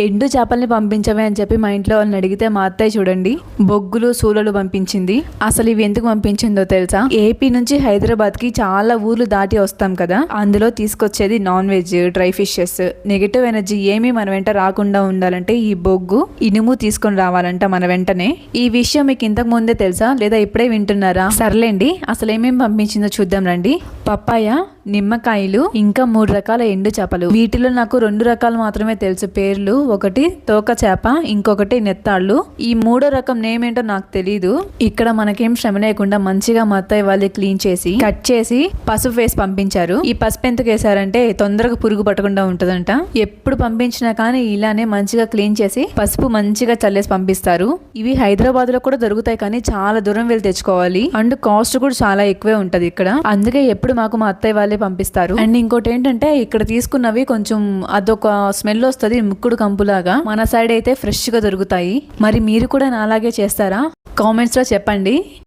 ఎండు చేపల్ని పంపించమే అని చెప్పి మా ఇంట్లో వాళ్ళని అడిగితే మా అత్తయ్య చూడండి బొగ్గులు సూలలు పంపించింది. అసలు ఇవి ఎందుకు పంపించిందో తెలుసా? ఏపీ నుంచి హైదరాబాద్కి చాలా ఊర్లు దాటి వస్తాం కదా అందులో తీసుకొచ్చేది non veg dry fishes. Negative energy ఏమీ మన వెంట రాకుండా ఉండాలంటే ఈ బొగ్గు ఇనుము తీసుకొని రావాలంట మన వెంటనే. ఈ విషయం మీకు ఇంతకు ముందే తెలుసా? లేదా ఇప్పుడే వింటున్నారా? సర్లేండి అసలు ఏమేమి పంపించిందో చూద్దాం రండి. పప్పాయ నిమ్మకాయలు ఇంకా మూడు రకాల ఎండు చేపలు. వీటిలో నాకు రెండు రకాలు మాత్రమే తెలుసు. పేర్లు ఒకటి తోక చేప ఇంకొకటి నెత్తాళ్ళు. ఈ మూడో రకం నేమ్ ఏంటో నాకు తెలీదు. ఇక్కడ మనకేం శ్రమ లేకుండా మంచిగా మా అత్తయ్య వాళ్ళు క్లీన్ చేసి కట్ చేసి పసుపు వేసి పంపించారు. ఈ పసుపు ఎందుకు వేసారంటే తొందరగా పురుగు పట్టకుండా ఉంటుందంట. ఎప్పుడు పంపించినా కానీ ఇలానే మంచిగా క్లీన్ చేసి పసుపు మంచిగా చల్లేసి పంపిస్తారు. ఇవి హైదరాబాద్లో కూడా దొరుకుతాయి కానీ చాలా దూరం వెళ్ళి తెచ్చుకోవాలి. అండ్ కాస్ట్ కూడా చాలా ఎక్కువే ఉంటది ఇక్కడ. అందుకే ఎప్పుడు మాకు మా అత్తయ్య వాళ్ళే పంపిస్తారు. అండ్ ఇంకోటి ఏంటంటే ఇక్కడ తీసుకున్నవి కొంచెం అదొక స్మెల్ వస్తుంది ముక్కుడు కంపులాగా మన సైడ్ అయితే ఫ్రెష్గా దొరుకుతాయి. మరి మీరు కూడా నాలాగే చేస్తారా? కామెంట్స్లో చెప్పండి.